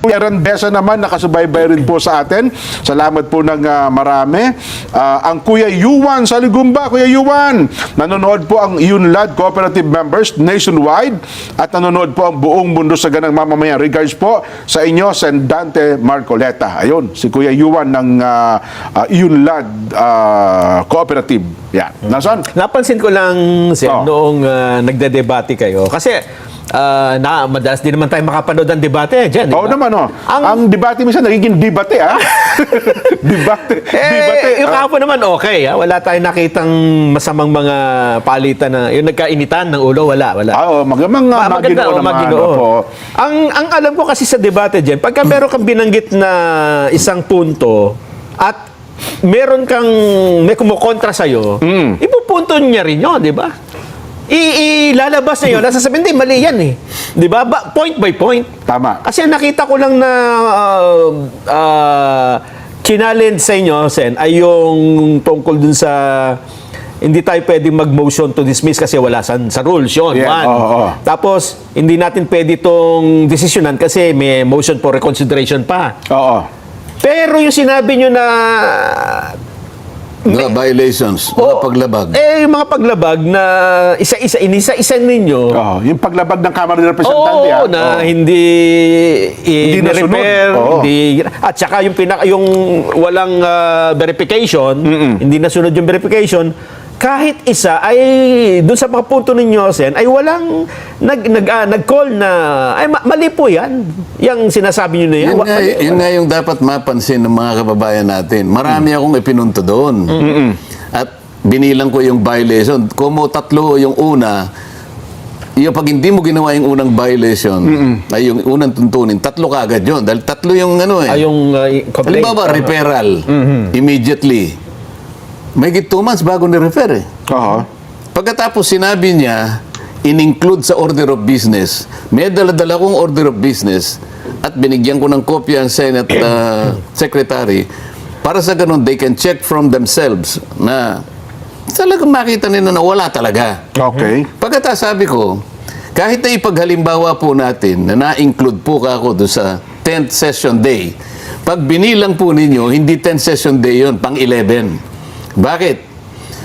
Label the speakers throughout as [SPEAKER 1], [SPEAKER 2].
[SPEAKER 1] Aaron Besa naman nakasubaybay rin po sa atin. Salamat po ng ah, marami. Ah, ang Kuya Yuan sa Ligumba, Kuya Yuan. Nanonood po ang Yunlad Cooperative members nationwide at nanonood po ang buong mundo sa ganang mamamayan. Regards po sa inyo, Sen Dante Marcoleta. Ayun, si Kuya Yuan ng ah, ah, Yunlad ah, Cooperative. Yan. Nasaan?
[SPEAKER 2] Napansin ko lang, Sir,
[SPEAKER 1] Oh.
[SPEAKER 2] noong ah, nagdedebate kayo. Kasi, ah, na, madalas din naman tayo makapanood ng debate dyan. di
[SPEAKER 1] Oo
[SPEAKER 2] ba?
[SPEAKER 1] naman, oh.
[SPEAKER 2] Ang-
[SPEAKER 1] Ang, debate minsan nagiging debate, ha? debate.
[SPEAKER 2] Eh,
[SPEAKER 1] debate.
[SPEAKER 2] yung
[SPEAKER 1] ah.
[SPEAKER 2] naman okay. Ha? Wala tayong nakitang masamang mga palitan na, yung nagkainitan ng ulo, wala, wala.
[SPEAKER 1] Ah, oh, magamang
[SPEAKER 2] Ma-
[SPEAKER 1] uh,
[SPEAKER 2] maganda,
[SPEAKER 1] maginoo
[SPEAKER 2] oh,
[SPEAKER 1] naman.
[SPEAKER 2] maginoo.
[SPEAKER 1] Opo.
[SPEAKER 2] Ang, ang alam ko kasi sa debate dyan, pagka meron kang binanggit na isang punto at meron kang may kumukontra sa'yo,
[SPEAKER 1] Mm.
[SPEAKER 2] ipupunto niya rin yun, di ba? Ilalabas niya yun. Nasasabihin, hindi, mali yan eh. Di ba? Ba- point by point.
[SPEAKER 1] Tama.
[SPEAKER 2] Kasi nakita ko lang na uh, uh, challenge sa inyo, Sen, ay yung tungkol dun sa hindi tayo pwedeng mag-motion to dismiss kasi wala sa, sa rules yun.
[SPEAKER 1] Yeah,
[SPEAKER 2] one.
[SPEAKER 1] oo, oo.
[SPEAKER 2] Tapos, hindi natin pwede itong desisyonan kasi may motion for reconsideration pa.
[SPEAKER 1] Oo.
[SPEAKER 2] Pero yung sinabi nyo na
[SPEAKER 3] Mga violations, mga
[SPEAKER 2] Oo.
[SPEAKER 3] paglabag.
[SPEAKER 2] eh, yung mga paglabag na isa-isa, inisa-isa ninyo,
[SPEAKER 1] Oo. Yung paglabag ng Kamara ng
[SPEAKER 2] Oo,
[SPEAKER 1] Representante, ha?
[SPEAKER 2] na
[SPEAKER 1] Oo.
[SPEAKER 2] hindi
[SPEAKER 1] Hindi nasunod.
[SPEAKER 2] i-repair,
[SPEAKER 1] Oo.
[SPEAKER 2] hindi at saka yung pinaka yung walang ah, verification, hindi nasunod yung verification, kahit isa ay doon sa mga punto ninyo Sen ay walang nag nag ah, nag-call na ay ma- mali po 'yan. Yang sinasabi niyo na 'yan.
[SPEAKER 3] Yun nga, yun nga yung dapat mapansin ng mga kababayan natin. Marami akong ipinunto doon. At binilang ko yung violation. Kumo tatlo yung una, yung pag hindi mo ginawa yung unang violation, ay yung unang tuntunin, tatlo kagad yun. Dahil tatlo yung ano eh.
[SPEAKER 2] ay yung ah, complaint.
[SPEAKER 3] Halimbawa, referral. Immediately. May two months bago ni-refer eh.
[SPEAKER 1] Oo.
[SPEAKER 3] Pagkatapos sinabi niya, in-include sa order of business, may dala-dala kong order of business at binigyan ko ng kopya ang Senate uh, Secretary para sa ganun, they can check from themselves na talagang makita nila na wala talaga.
[SPEAKER 1] Okay.
[SPEAKER 3] Pagkatapos sabi ko, kahit na ipaghalimbawa po natin na na-include po ka ako doon sa 10th session day, pag binilang po ninyo, hindi 10th session day yon pang 11. Bakit?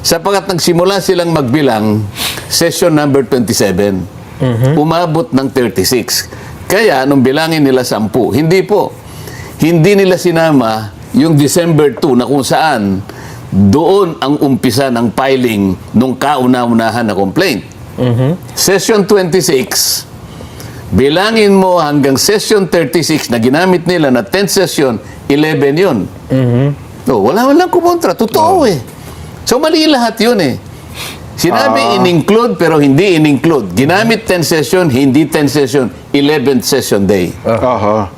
[SPEAKER 3] Sapagat nagsimula silang magbilang, session number 27. Umabot ng 36. Kaya, nung bilangin nila 10, hindi po. Hindi nila sinama yung December 2 na kung saan doon ang umpisa ng filing nung kauna-unahan na complaint. Session 26, bilangin mo hanggang session 36 na ginamit nila na 10th session, 11 yun. No, wala walang kumontra. Totoo eh. So mali lahat yun eh. Sinabi in-include pero hindi in-include. Ginamit 10 session, hindi 10 session, 11th session day.
[SPEAKER 1] Oo.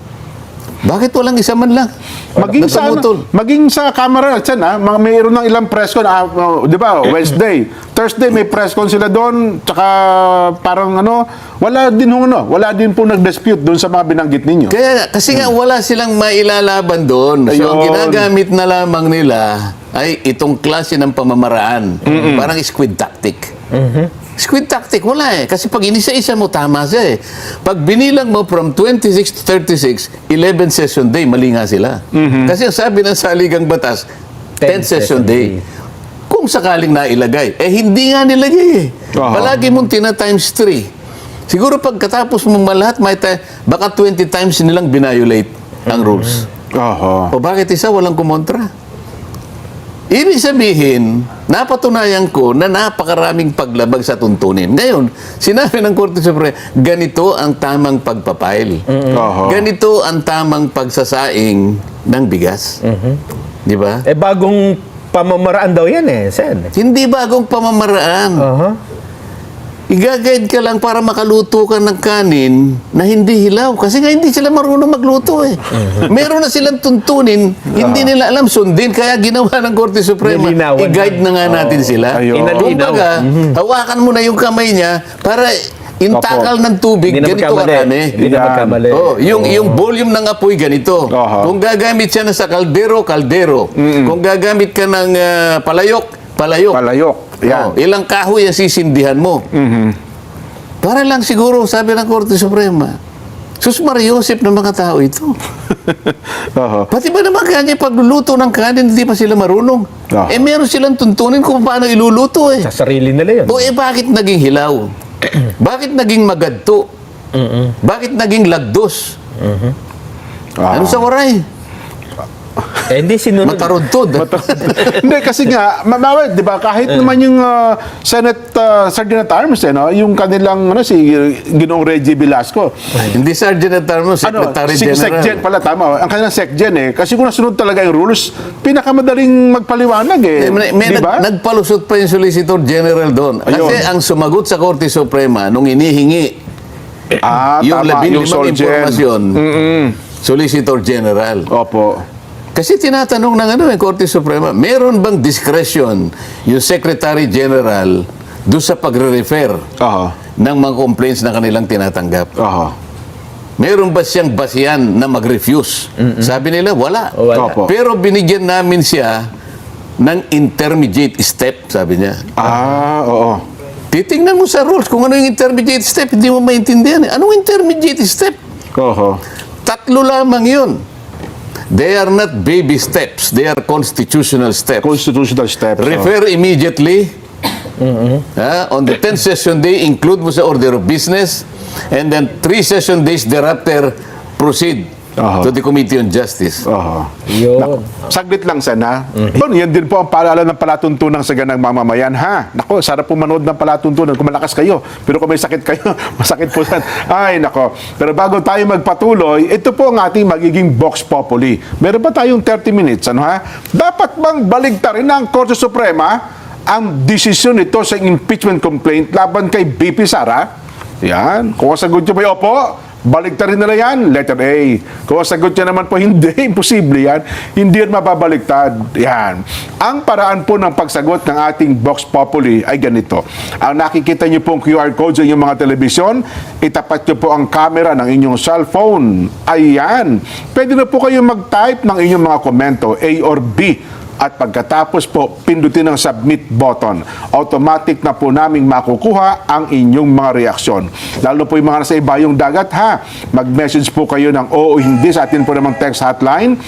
[SPEAKER 3] Bakit walang isa man lang?
[SPEAKER 1] Maging
[SPEAKER 3] Na
[SPEAKER 1] sa, ano, maging sa camera, Sen, ha? Mga mayroon ng ilang press con, ah, oh, di ba, Wednesday. Thursday may press con sila doon, tsaka parang ano, wala din hong ano, wala din po nag-dispute doon sa mga binanggit ninyo.
[SPEAKER 3] Kaya, kasi nga wala silang mailalaban doon. So, ang ginagamit na lamang nila ay itong klase ng pamamaraan. Parang squid tactic. Squid tactic, wala eh. Kasi pag inisa-isa mo, tama siya eh. Pag binilang mo from 26 to 36, 11 session day, mali nga sila. Kasi ang sabi ng saligang batas, 10 session day. Kung sakaling nailagay, eh hindi nga nilagay eh.
[SPEAKER 1] Oo.
[SPEAKER 3] Palagi mong tina times 3. Siguro pagkatapos mong malahat, may ta- baka 20 times nilang binayolate ang rules.
[SPEAKER 1] Oo.
[SPEAKER 3] O bakit isa walang kumontra? Ibig sabihin, napatunayan ko na napakaraming paglabag sa tuntunin. Ngayon, sinabi ng Korte Suprema, ganito ang tamang pagpapail.
[SPEAKER 1] Oo.
[SPEAKER 3] Ganito ang tamang pagsasaing ng bigas. Di ba?
[SPEAKER 2] Eh bagong pamamaraan daw 'yan eh, Sen.
[SPEAKER 3] Hindi bagong pamamaraan.
[SPEAKER 2] Aha.
[SPEAKER 3] Igagayad ka lang para makaluto ka ng kanin na hindi hilaw. Kasi nga hindi sila marunong magluto eh. Meron na silang tuntunin, hindi nila alam sundin. Kaya ginawa ng Korte Suprema,
[SPEAKER 2] Nilinawan
[SPEAKER 3] i-guide na nga natin sila.
[SPEAKER 1] Ayun.
[SPEAKER 3] Kumbaga, hawakan mo na yung kamay niya para intakal ng tubig,
[SPEAKER 2] Hindi na
[SPEAKER 3] ganito
[SPEAKER 2] magkamali.
[SPEAKER 3] karami.
[SPEAKER 2] Hindi na
[SPEAKER 1] Yan.
[SPEAKER 2] magkamali.
[SPEAKER 3] Oh, yung yung volume ng apoy ganito.
[SPEAKER 1] Aha.
[SPEAKER 3] Kung gagamit siya na sa kaldero, kaldero. Kung gagamit ka ng ah, palayok, palayok.
[SPEAKER 1] Palayok. Yan.
[SPEAKER 3] Oh, ilang kahoy ang sisindihan mo. Para lang siguro, sabi ng Korte Suprema, Sus Mariosip ng mga tao ito.
[SPEAKER 1] Oho.
[SPEAKER 3] Pati ba naman kanya pagluluto ng kanin, hindi pa sila marunong?
[SPEAKER 1] Ah.
[SPEAKER 3] Eh meron silang tuntunin kung paano iluluto eh.
[SPEAKER 2] Sa sarili nila yun.
[SPEAKER 3] O eh bakit naging hilaw? bakit naging magadto? Bakit naging lagdos?
[SPEAKER 1] Ah.
[SPEAKER 3] Ano sa waray?
[SPEAKER 2] Eh, hindi sinunod.
[SPEAKER 3] Mataruntod.
[SPEAKER 1] Hindi, kasi nga, mamawa, di ba, kahit naman yung ah, Senate uh, Sergeant at Arms, eh, no? yung kanilang, ano, si Ginoong Reggie Velasco,
[SPEAKER 3] hindi Sergeant at Arms,
[SPEAKER 1] ano,
[SPEAKER 3] Secretary
[SPEAKER 1] si
[SPEAKER 3] General.
[SPEAKER 1] Secgen pala, tama. Ang kanilang Secgen, eh. Kasi kung nasunod talaga yung rules, pinakamadaling magpaliwanag, eh.
[SPEAKER 3] Eh, may, may
[SPEAKER 1] di
[SPEAKER 3] nag- nagpalusot pa yung Solicitor General doon. Kasi
[SPEAKER 1] Ayun.
[SPEAKER 3] ang sumagot sa Korte Suprema nung inihingi
[SPEAKER 1] ah,
[SPEAKER 3] yung
[SPEAKER 1] tama,
[SPEAKER 3] labing
[SPEAKER 1] yung
[SPEAKER 3] limang impormasyon, Solicitor General.
[SPEAKER 1] Opo.
[SPEAKER 3] Kasi tinatanong ng ano eh, Korte Suprema, meron bang discretion yung Secretary General doon sa pagre-refer
[SPEAKER 1] Aha.
[SPEAKER 3] ng mga complaints na kanilang tinatanggap?
[SPEAKER 1] Aha.
[SPEAKER 3] Meron ba siyang basihan na mag-refuse? Sabi nila, wala.
[SPEAKER 2] O, wala.
[SPEAKER 1] Opo.
[SPEAKER 3] Pero binigyan namin siya ng intermediate step, sabi niya.
[SPEAKER 1] Ah, oo.
[SPEAKER 3] Titingnan mo sa rules kung ano yung intermediate step, hindi mo maintindihan. eh. Anong intermediate step?
[SPEAKER 1] Oho.
[SPEAKER 3] Tatlo lamang yun. They are not baby steps. They are constitutional steps.
[SPEAKER 1] Constitutional steps. oh.
[SPEAKER 3] Refer immediately. Ah, on the 10th session day, include mo sa order of business. And then three session days thereafter, proceed
[SPEAKER 1] Aha.
[SPEAKER 3] to the Committee on Justice.
[SPEAKER 1] Oho.
[SPEAKER 2] Yun.
[SPEAKER 1] Naku, saglit lang sana. Bon, yan din po ang paalala ng palatuntunan sa ganang mamamayan, ha? Nako, sarap po manood ng palatuntunan kung malakas kayo. Pero kung may sakit kayo, masakit po yan. Ay, nako. Pero bago tayo magpatuloy, ito po ang ating magiging Vox Populi. Meron ba tayong 30 minutes, ano ha? Dapat bang baligtarin ng Korte Suprema ang desisyon nito sa impeachment complaint laban kay BP Sara? Yan. Kung ang sagot nyo ba opo, baligtarin nila yan. Letter A. Kung sagot nyo naman po hindi, imposible yan. Hindi yan mababaliktad. Yan. Ang paraan po ng pagsagot ng ating Vox Populi ay ganito. Ang nakikita nyo pong QR code sa inyong mga telebisyon, itapat nyo po ang camera ng inyong cellphone. Ayan. Pwede na po kayo mag-type ng inyong mga komento, A or B. At pagkatapos po, pindutin ang submit button. Automatic na po naming makukuha ang inyong mga reaksyon. Lalo po yung mga nasa ibayong dagat ha. Mag-message po kayo ng oo o hindi sa atin po namang text hotline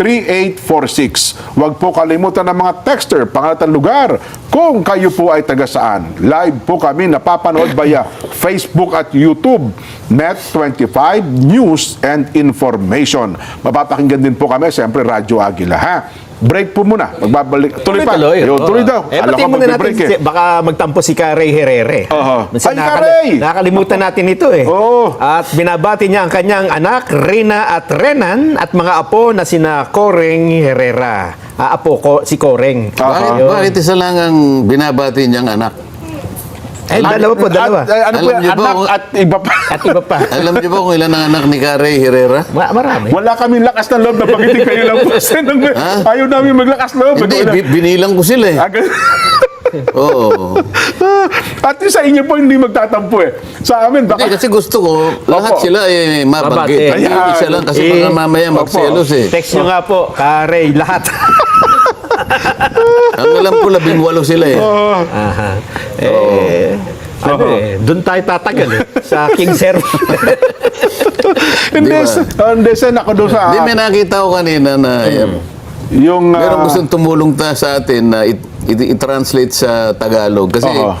[SPEAKER 1] 0916-500-3846. Huwag po kalimutan ng mga texter, pangalatang lugar, kung kayo po ay taga saan. Live po kami napapanood via Facebook at YouTube, Net25 News and Information. Mapapakinggan din po kami, siyempre, Radyo Agila, ha? Break po muna. Magbabalik. Tuloy pa.
[SPEAKER 2] Tuloy,
[SPEAKER 1] Ayun, tuloy daw.
[SPEAKER 2] Eh,
[SPEAKER 1] Alam ko magbe-break eh.
[SPEAKER 2] baka magtampo si Carey Herrere. Minsan
[SPEAKER 1] Ay, Carey!
[SPEAKER 2] Nakakalimutan natin ito eh.
[SPEAKER 1] Oo.
[SPEAKER 2] At binabati niya ang kanyang anak, Rina at Renan, at mga apo na sina Koreng Herrera. Ah, apo ko, si Koreng.
[SPEAKER 3] Bakit,
[SPEAKER 2] Yun.
[SPEAKER 3] bakit isa lang ang binabati niyang anak?
[SPEAKER 2] Eh, dalawa po, dalawa.
[SPEAKER 1] At, eh, ano po
[SPEAKER 3] Alam
[SPEAKER 1] yan?
[SPEAKER 3] niyo ba
[SPEAKER 1] Anak
[SPEAKER 3] kung-
[SPEAKER 1] at iba pa.
[SPEAKER 2] At iba pa.
[SPEAKER 3] Alam niyo ba kung ilan ang anak ni Carey Herrera?
[SPEAKER 2] Ma- marami.
[SPEAKER 1] Wala kaming lakas ng loob na pagitin kayo lang po. Sen- Ayaw namin maglakas loob.
[SPEAKER 3] Hindi,
[SPEAKER 1] Wala.
[SPEAKER 3] bi- binilang ko sila eh.
[SPEAKER 1] Agad.
[SPEAKER 3] Oo.
[SPEAKER 1] At yung sa inyo po hindi magtatampo eh. Sa amin, baka...
[SPEAKER 3] Hindi, kasi gusto ko, lahat
[SPEAKER 1] Opo.
[SPEAKER 3] sila eh, mabanggit.
[SPEAKER 2] Mabati.
[SPEAKER 3] Hindi
[SPEAKER 1] Ayan.
[SPEAKER 3] isa lang kasi
[SPEAKER 2] Eh,
[SPEAKER 3] baka mamaya magselos eh.
[SPEAKER 2] Text nyo nga po, Carey, lahat.
[SPEAKER 3] Ang alam ko, labing walo sila eh.
[SPEAKER 2] Aha. Eh, ano eh, doon tayo tatagal eh. Sa King Sir.
[SPEAKER 1] Hindi, ah, hindi, sen, ako doon sa...
[SPEAKER 3] Hindi, may nakita ko kanina na eh,
[SPEAKER 1] yung... ah,
[SPEAKER 3] meron gustong tumulong ta sa atin na it- it- i-translate sa Tagalog. Kasi
[SPEAKER 1] Oo.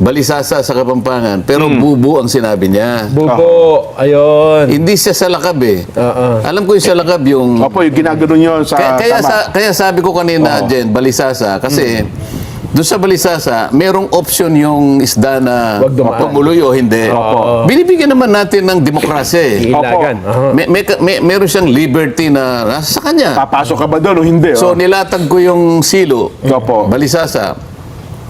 [SPEAKER 3] Balisasa sa Kapampangan, pero bubu ang sinabi niya.
[SPEAKER 2] Bubo, ayun.
[SPEAKER 3] Hindi siya sa lakab eh.
[SPEAKER 2] Oo.
[SPEAKER 3] Alam ko yung sa lakab yung...
[SPEAKER 1] Opo, yung ginagano nyo sa...
[SPEAKER 3] Kaya, kaya,
[SPEAKER 1] tama.
[SPEAKER 3] sa, kaya sabi ko kanina, Jen, balisasa, kasi doon sa balisasa, merong option yung isda na
[SPEAKER 2] dumaan.
[SPEAKER 3] pumuloy o hindi.
[SPEAKER 1] Opo.
[SPEAKER 3] Binibigyan naman natin ng demokrasya eh.
[SPEAKER 2] Ilagan. Aha.
[SPEAKER 3] May, may, may, meron siyang liberty na nasa sa kanya.
[SPEAKER 1] Papasok ka ba doon o hindi?
[SPEAKER 3] So
[SPEAKER 1] oh?
[SPEAKER 3] nilatag ko yung silo,
[SPEAKER 1] Opo.
[SPEAKER 3] balisasa.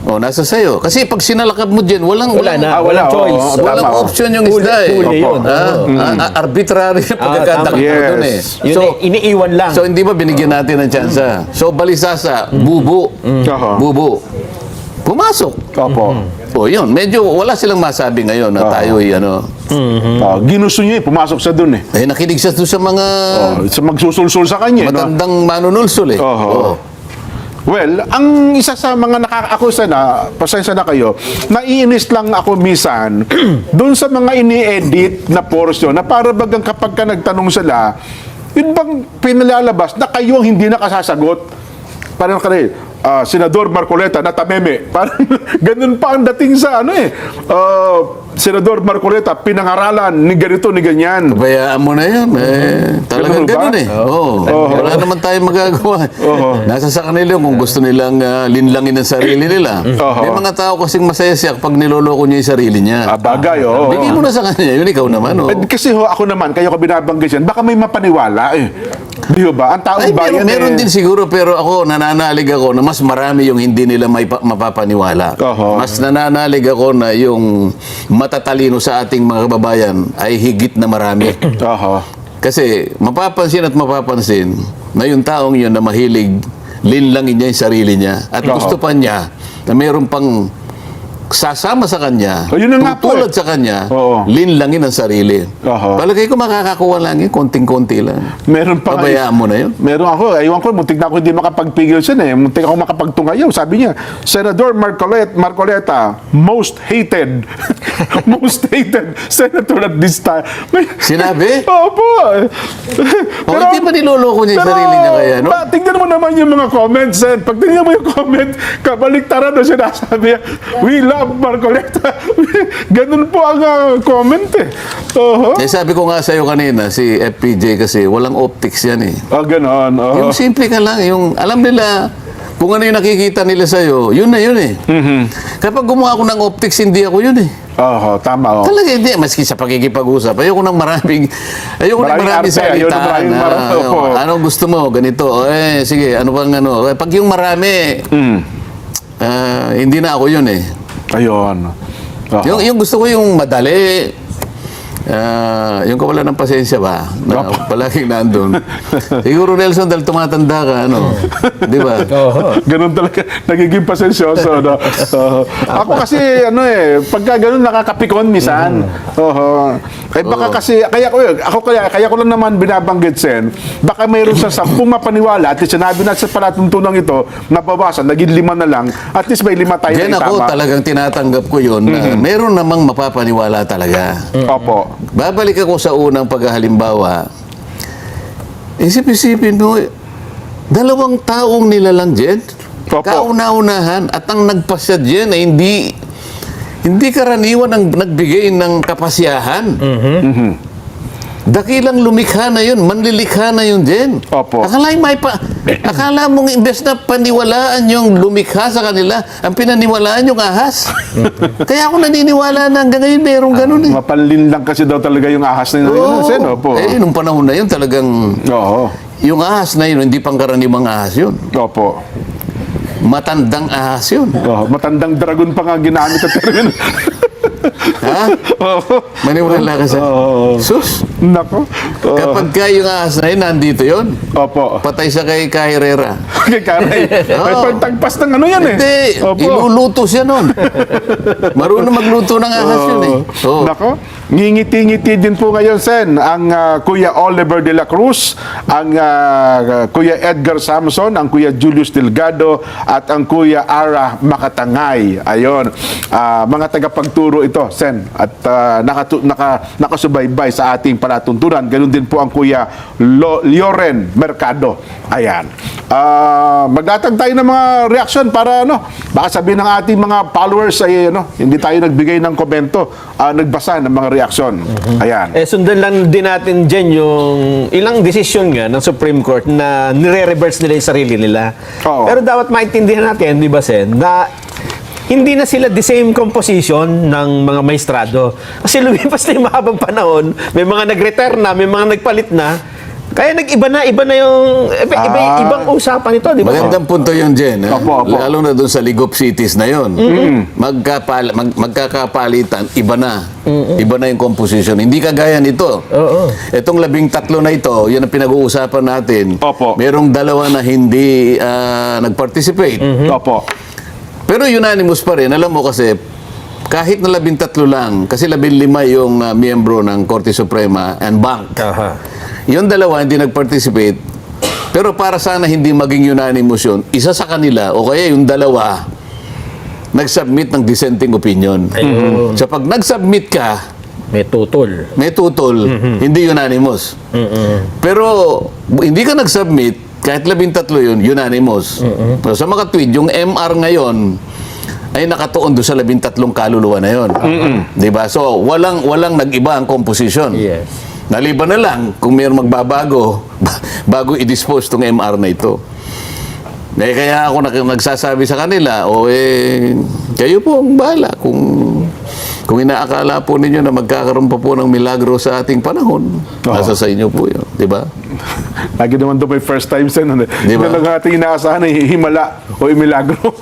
[SPEAKER 3] O, nasa sayo. Kasi pag sinalakab mo dyan, walang,
[SPEAKER 2] Wala
[SPEAKER 3] walang,
[SPEAKER 2] na,
[SPEAKER 1] Ah,
[SPEAKER 2] walang
[SPEAKER 1] wala,
[SPEAKER 2] choice.
[SPEAKER 1] oo,
[SPEAKER 3] walang
[SPEAKER 1] tama, oh.
[SPEAKER 3] option yung isda eh.
[SPEAKER 2] huli yun,
[SPEAKER 3] Ah,
[SPEAKER 2] oo.
[SPEAKER 3] ah, ah, arbitrary yung pagkakatakbo
[SPEAKER 1] Yes.
[SPEAKER 3] doon eh.
[SPEAKER 2] Yun
[SPEAKER 3] So,
[SPEAKER 2] eh, iniiwan lang.
[SPEAKER 3] So hindi ba binigyan natin ng tsansa? So balisasa, bubo.
[SPEAKER 1] Oho.
[SPEAKER 3] Bubo. Pumasok.
[SPEAKER 1] Opo.
[SPEAKER 3] O yun, medyo wala silang masabi ngayon na tayo ay ano.
[SPEAKER 1] Ah, ginusto nyo eh, pumasok sa doon eh.
[SPEAKER 3] Eh nakinig siya doon sa mga
[SPEAKER 1] Oh, sa magsusulsul sa kanya. eh, no?
[SPEAKER 3] matandang manunulsol eh.
[SPEAKER 1] Oho.
[SPEAKER 3] Oo.
[SPEAKER 1] Well, ang isa sa mga nakaka-akusa na, pasensya na kayo, naiinis lang ako misan doon sa mga ini-edit na portion na para bagang kapag ka nagtanong sila, yun bang pinalalabas na kayo ang hindi nakasasagot? Parang kare, ah, Senador Marcoleta na tameme. Parang ganun pa ang dating sa ano eh. Ah, Senador Marcoleta, pinangaralan ni ganito, ni ganyan.
[SPEAKER 3] Bayaan mo na yun. Eh, talagang
[SPEAKER 1] Ganun
[SPEAKER 3] eh. Oo. Wala naman tayong magagawa. Nasa sa kanila yun kung gusto nilang ah, linlangin ang sarili nila.
[SPEAKER 1] Oo.
[SPEAKER 3] May mga tao kasing masaya siya kapag niloloko niya yung sarili niya.
[SPEAKER 1] Ah, bagay, oo.
[SPEAKER 3] Bigyan mo na sa kanya. Yun ikaw naman. Oh.
[SPEAKER 1] Eh, kasi ho, ako naman, kayo ko binabanggit yan, baka may mapaniwala eh. Di ho ba? Ang taong
[SPEAKER 3] Ay,
[SPEAKER 1] bayan
[SPEAKER 3] meron, meron
[SPEAKER 1] eh.
[SPEAKER 3] din siguro pero ako nananalig ako na mas marami yung hindi nila may pa- mapapaniwala.
[SPEAKER 1] Oho.
[SPEAKER 3] Mas nananalig ako na yung matatalino sa ating mga kababayan ay higit na marami.
[SPEAKER 1] Oho.
[SPEAKER 3] Kasi mapapansin at mapapansin na yung taong yun na mahilig linlangin niya yung sarili niya at gusto pa niya na mayroon pang sasama sa kanya,
[SPEAKER 1] Oh, yun na
[SPEAKER 3] tutulad
[SPEAKER 1] eh.
[SPEAKER 3] sa kanya,
[SPEAKER 1] Oo.
[SPEAKER 3] linlangin ang sarili.
[SPEAKER 1] Oo.
[SPEAKER 3] Palagay ko makakakuha lang yun, konting-konti lang.
[SPEAKER 1] Meron pa
[SPEAKER 3] Pabayaan mo na yun.
[SPEAKER 1] Meron ako, aywan ko, muntik na ako hindi makapagpigil siya eh. Muntik ako makapagtungayaw. Sabi niya, Senador Marcoleta, Marcoleta most hated, most hated senator at this time.
[SPEAKER 3] Sinabi?
[SPEAKER 1] Opo.
[SPEAKER 3] O, hindi ba niloloko niya yung sarili niya kaya, no?
[SPEAKER 1] Pa, tingnan mo naman yung mga comments, Sen. Pag tingnan mo yung comment, kabaliktaran na sinasabi niya, we love Marcoleta. Ganun po ang ah, comment eh. Oho.
[SPEAKER 3] Eh, sabi ko nga sa'yo kanina, si FPJ kasi walang optics yan eh.
[SPEAKER 1] Oh, ganon. oho.
[SPEAKER 3] Yung simple ka lang, yung alam nila, kung ano yung nakikita nila sa'yo, yun na yun eh.
[SPEAKER 1] Mm-hmm.
[SPEAKER 3] Kapag gumawa ako ng optics, hindi ako yun eh.
[SPEAKER 1] Oho, tama. Oh.
[SPEAKER 3] Talaga hindi, maski sa pagkikipag-usap. Ayoko ng maraming, ayoko ng
[SPEAKER 1] Maraming
[SPEAKER 3] maraming
[SPEAKER 1] arte, ayaw ng
[SPEAKER 3] salita.
[SPEAKER 1] maraming
[SPEAKER 3] na,
[SPEAKER 1] mar- Opo.
[SPEAKER 3] ano gusto mo, ganito. Eh, sige, ano bang ano. Eh, pag yung marami,
[SPEAKER 1] Mm.
[SPEAKER 3] ah, hindi na ako yun eh.
[SPEAKER 1] Ayun. Oho.
[SPEAKER 3] Yung, yung gusto ko yung madali, ah, yung kawalan ng pasensya ba, na palaging nandun. Siguro Nelson, dahil tumatanda ka, ano, di ba?
[SPEAKER 1] Ganun talaga, nagiging pasensyoso. No? Oo. ako kasi, ano eh, pagka ganun, nakakapikon misan. Oo. Eh baka kasi, kaya ko, ako kaya, kaya ko lang naman binabanggit, Sen, baka mayroon sa sampung mapaniwala, at least sinabi na sa palatuntunan ito, nabawasan, naging lima na lang, at least may lima tayo
[SPEAKER 3] Diyan
[SPEAKER 1] na
[SPEAKER 3] ako
[SPEAKER 1] itama.
[SPEAKER 3] talagang tinatanggap ko yun na meron namang mapapaniwala talaga.
[SPEAKER 1] Opo.
[SPEAKER 3] Babalik ako sa unang paghalimbawa. Isip-isipin mo, dalawang taong nilalang dyan,
[SPEAKER 1] Opo.
[SPEAKER 3] kauna-unahan, at ang nagpasya dyan ay hindi hindi karaniwan ang nagbigay ng kapasyahan. Dakilang lumikha na yun, manlilikha na yun din.
[SPEAKER 1] Opo.
[SPEAKER 3] Akala, may pa, akala mong imbes na paniwalaan yung lumikha sa kanila, ang pinaniwalaan yung ahas. Kaya ako naniniwala na hanggang ngayon merong ganun eh.
[SPEAKER 1] Mapanlin lang kasi daw talaga yung ahas na yun,
[SPEAKER 3] Oo.
[SPEAKER 1] Sen. Opo.
[SPEAKER 3] Eh, nung panahon na yun, talagang
[SPEAKER 1] Oo.
[SPEAKER 3] yung ahas na yun, hindi pangkaraniwang ahas yun.
[SPEAKER 1] Opo.
[SPEAKER 3] Matandang ahas yun.
[SPEAKER 1] Oo. Matandang dragon pa nga ginamit at termino.
[SPEAKER 3] Ha?
[SPEAKER 1] Oo.
[SPEAKER 3] Maniwala ka sa...
[SPEAKER 1] Oo.
[SPEAKER 3] Sus!
[SPEAKER 1] Nako. Oo.
[SPEAKER 3] Kapag ka yung ahas na yun, nandito yun.
[SPEAKER 1] Opo.
[SPEAKER 3] Patay sa kay Kairera.
[SPEAKER 1] Kay Karay. May
[SPEAKER 3] Oo.
[SPEAKER 1] pagtagpas ng ano yan eh.
[SPEAKER 3] Hindi,
[SPEAKER 1] Opo.
[SPEAKER 3] iluluto siya nun. Marunong magluto ng ahas yun eh. Oo.
[SPEAKER 1] Nako. Ngingiti-ngiti din po ngayon, Sen, ang ah, Kuya Oliver de la Cruz, ang ah, Kuya Edgar Samson, ang Kuya Julius Delgado, at ang Kuya Ara Makatangay. Ayon. Ah, mga tagapagturo ito, Sen. At ah, nakatu- naka, nakasubaybay sa ating palatuntunan. Ganun din po ang Kuya Lo- Lioren Mercado. Ayan. Ah, magdatag tayo ng mga reaction para ano, baka sabihin ng ating mga followers ay ano, hindi tayo nagbigay ng komento, ah, nagbasa ng mga reaksyon. Ayan.
[SPEAKER 2] Eh, sundan lang din natin dyan yung ilang desisyon nga ng Supreme Court na nire-reverse nila yung sarili nila.
[SPEAKER 1] Oo.
[SPEAKER 2] Pero dapat maintindihan natin, di ba, Sen, na hindi na sila the same composition ng mga maestrado. Kasi lumipas na yung mahabang panahon, may mga nag-retire na, may mga nagpalit na, kaya nag-iba na, iba na yung, iba, iba-
[SPEAKER 1] Ah.
[SPEAKER 2] ibang usapan ito, di ba?
[SPEAKER 3] Magandang punto yun, Jen. ha?
[SPEAKER 1] Opo, opo.
[SPEAKER 3] Lalo na doon sa Ligop Cities na yun. Magkapal, mag, magkakapalitan, iba na. Iba na yung composition. Hindi kagaya nito.
[SPEAKER 2] Oo.
[SPEAKER 3] Itong labing tatlo na ito, yun ang pinag-uusapan natin.
[SPEAKER 1] Opo.
[SPEAKER 3] Merong dalawa na hindi ah, nag-participate.
[SPEAKER 1] Opo.
[SPEAKER 3] Pero unanimous pa rin. Alam mo kasi, kahit na labing tatlo lang, kasi labing lima yung ah, miyembro ng Korte Suprema and Bank.
[SPEAKER 2] Aha.
[SPEAKER 3] Yung dalawa hindi nag-participate, Pero para sana hindi maging unanimous yun, isa sa kanila o kaya yung dalawa, nag-submit ng dissenting opinion. So pag nag-submit ka,
[SPEAKER 2] May tutol.
[SPEAKER 3] may tutol, hindi unanimous. Pero bu- hindi ka nag-submit, kahit labing tatlo yun, unanimous. Pero sa mga tweet, yung MR ngayon, ay nakatuon doon sa labing tatlong kaluluwa na yun. Di ba? So, walang, walang nag-iba ang composition.
[SPEAKER 2] Yes.
[SPEAKER 3] Naliban na lang kung mayroong magbabago bago i-dispose tong MR na ito. Eh, kaya ako nagsasabi sa kanila, o eh, kayo po ang bahala kung kung inaakala po ninyo na magkakaroon pa po ng milagro sa ating panahon, nasa sa inyo po yun, di ba?
[SPEAKER 1] Lagi naman doon may first time sin. Ano,
[SPEAKER 3] Di ba?
[SPEAKER 1] Yun ang ating inaasahan ay himala o imilagro.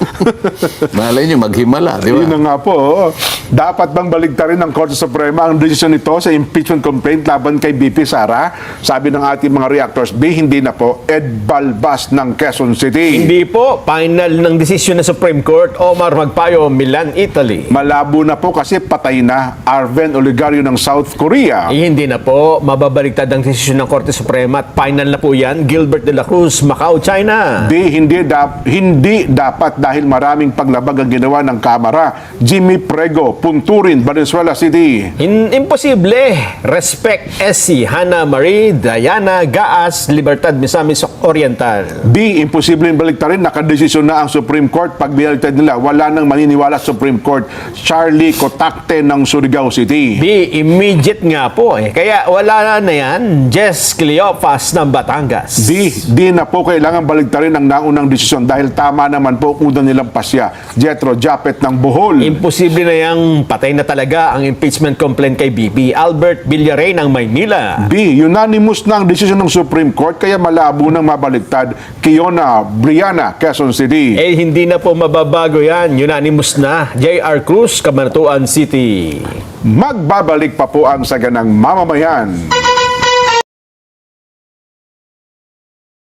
[SPEAKER 3] Malay nyo, maghimala, di ba?
[SPEAKER 1] Yun na nga po. oo. Dapat bang baligtarin ng Korte Suprema ang desisyon nito sa impeachment complaint laban kay BP Sara? Sabi ng ating mga reactors, B, hindi na po. Ed Balbas ng Quezon City.
[SPEAKER 2] Hindi po, final ng desisyon ng Supreme Court, Omar Magpayo, Milan, Italy.
[SPEAKER 1] Malabo na po kasi patay na Arven Oligario ng South Korea.
[SPEAKER 2] Eh, hindi na po, mababaliktad ang desisyon ng Korte Suprema at final na po yan, Gilbert de la Cruz, Macau, China.
[SPEAKER 1] Di, hindi, dap- hindi dapat dahil maraming paglabag ang ginawa ng Kamara. Jimmy Prego, Punturin, Valenzuela City.
[SPEAKER 2] In- imposible. Respect SC, Hana Marie, Diana, Gaas, Libertad, Misamis Oriental.
[SPEAKER 1] B, imposible baliktarin, nakadesisyon na ang Supreme Court. Pag binaliktad nila, wala nang maniniwala sa Supreme Court. Charlie Cotakte ng Surigao City.
[SPEAKER 2] B, immediate nga po eh. Kaya wala na yan, Jess Cleopas ng Batangas.
[SPEAKER 1] D, di na po kailangan baliktarin ang naunang desisyon dahil tama naman po una nilang pasya. Jetro Japet ng Bohol.
[SPEAKER 2] Imposible na yang patay na talaga ang impeachment complaint kay BP. Albert Villaray ng Maynila.
[SPEAKER 1] B, unanimous na ang desisyon ng Supreme Court kaya malabo nang mabaliktad. Kiona Briana, Quezon City.
[SPEAKER 2] Eh, hindi na po mababago yan. Unanimous na. J.R. Cruz, Cabanatuan City.
[SPEAKER 1] Magbabalik pa po ang saganang mamamayan.